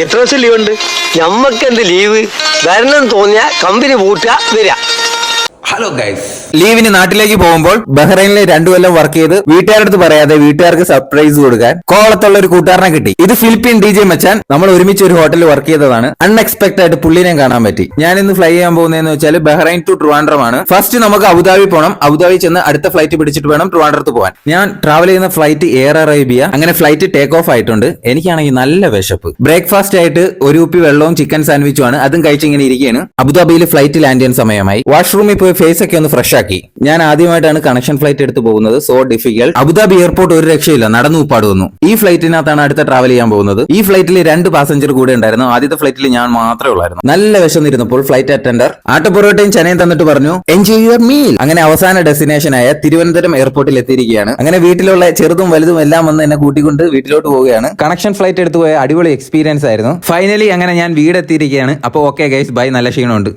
എത്ര ദിവസം ലീവ് ഉണ്ട്? ഞമ്മക്ക് എന്ത് ലീവ് വരണം തോന്നിയാൽ കമ്പനി പൂട്ടുക വരിക. ഹലോ ഗൈസ് ലീവിന് നാട്ടിലേക്ക് പോകുമ്പോൾ ബഹ്റൈനിലെ രണ്ടു കൊല്ലം വർക്ക് ചെയ്ത് വീട്ടുകാരുടെ അടുത്ത് പറയാതെ വീട്ടുകാർക്ക് സർപ്രൈസ് കൊടുക്കാൻ കോളത്തുള്ള ഒരു കൂട്ടുകാരനെ കിട്ടി. ഇത് ഫിലിപ്പീൻ ഡി ജെ മച്ചാൻ. നമ്മൾ ഒരുമിച്ച് ഒരു ഹോട്ടലിൽ വർക്ക് ചെയ്തതാണ്. അൺഎക്സ്പെക്ടഡ് ആയിട്ട് പുള്ളിനെ കാണാൻ പറ്റി. ഞാൻ ഇന്ന് ഫ്ലൈ ചെയ്യാൻ പോകുന്നതെന്ന് വെച്ചാൽ ബഹ്റൈൻ ടു ട്രിവാൻഡ്രം ആണ്. ഫസ്റ്റ് നമുക്ക് അബുദാബി പോകണം അബുദാബി ചെന്ന് അടുത്ത ഫ്ലൈറ്റ് പിടിച്ചിട്ട് വേണം ട്രിവാൻഡ്രത്ത് പോകാൻ ഞാൻ ട്രാവൽ ചെയ്യുന്ന ഫ്ലൈറ്റ് എയർ അറേബ്യ അങ്ങനെ ഫ്ലൈറ്റ് ടേക്ക് ഓഫ് ആയിട്ടുണ്ട്. എനിക്കാണെങ്കിൽ നല്ല വിശപ്പ്. ബ്രേക്ക്ഫാസ്റ്റ് ആയിട്ട് ഒരു ഉപ്പി വെള്ളവും ചിക്കൻ സാൻഡ്വിച്ചും ആണ്. അതും കഴിച്ചിങ്ങനെ ഇരിക്കുകയാണ്. അബുദാബിയിൽ ഫ്ലൈറ്റ് ലാൻഡ് ചെയ്യാൻ സമയമായി. വാഷ്റൂമിൽ പോയി ഫേസ് ഒക്കെ ഒന്ന് ഫ്രഷ് ആക്കി. ഞാൻ ആദ്യമായിട്ടാണ് കണക്ഷൻ ഫ്ലൈറ്റ് എടുത്ത് പോകുന്നത്. സോ ഡിഫിക്കൽ അബുദാബി എയർപോർട്ട് ഒരു രക്ഷയില്ല. നടന്നു ഉപ്പാട് വന്നു. ഈ ഫ്ലൈറ്റിനകത്താണ് അടുത്ത ട്രാവൽ ചെയ്യാൻ പോകുന്നത്. ഈ ഫ്ലൈറ്റിൽ രണ്ട് പാസഞ്ചർ കൂടെ ഉണ്ടായിരുന്നു. ആദ്യത്തെ ഫ്ലൈറ്റിൽ ഞാൻ മാത്രമേ ഉള്ളായിരുന്നു. നല്ല വിശന്നിരുന്നപ്പോൾ ഫ്ലൈറ്റ് അറ്റൻഡർ ആട്ടപ്പൊറോട്ടയും ചെനയും തന്നിട്ട് പറഞ്ഞു എൻജോയ് യുവർ മീൽ അങ്ങനെ അവസാന ഡെസ്റ്റിനേഷൻ ആയ തിരുവനന്തപുരം എയർപോർട്ടിൽ എത്തിയിരിക്കുകയാണ്. അങ്ങനെ വീട്ടിലുള്ള ചെറുതും വലുതും എല്ലാം വന്ന് എന്നെ കൂട്ടിക്കൊണ്ട് വീട്ടിലോട്ട് പോവുകയാണ്. കണക്ഷൻ ഫ്ലൈറ്റ് എടുത്ത് പോയ അടിപൊളി എക്സ്പീരിയൻസ് ആയിരുന്നു. ഫൈനലി അങ്ങനെ ഞാൻ വീടെത്തിയിരിക്കുകയാണ്. അപ്പോൾ ഓക്കെ ഗൈസ് ബൈ നല്ല ക്ഷീണമുണ്ട്.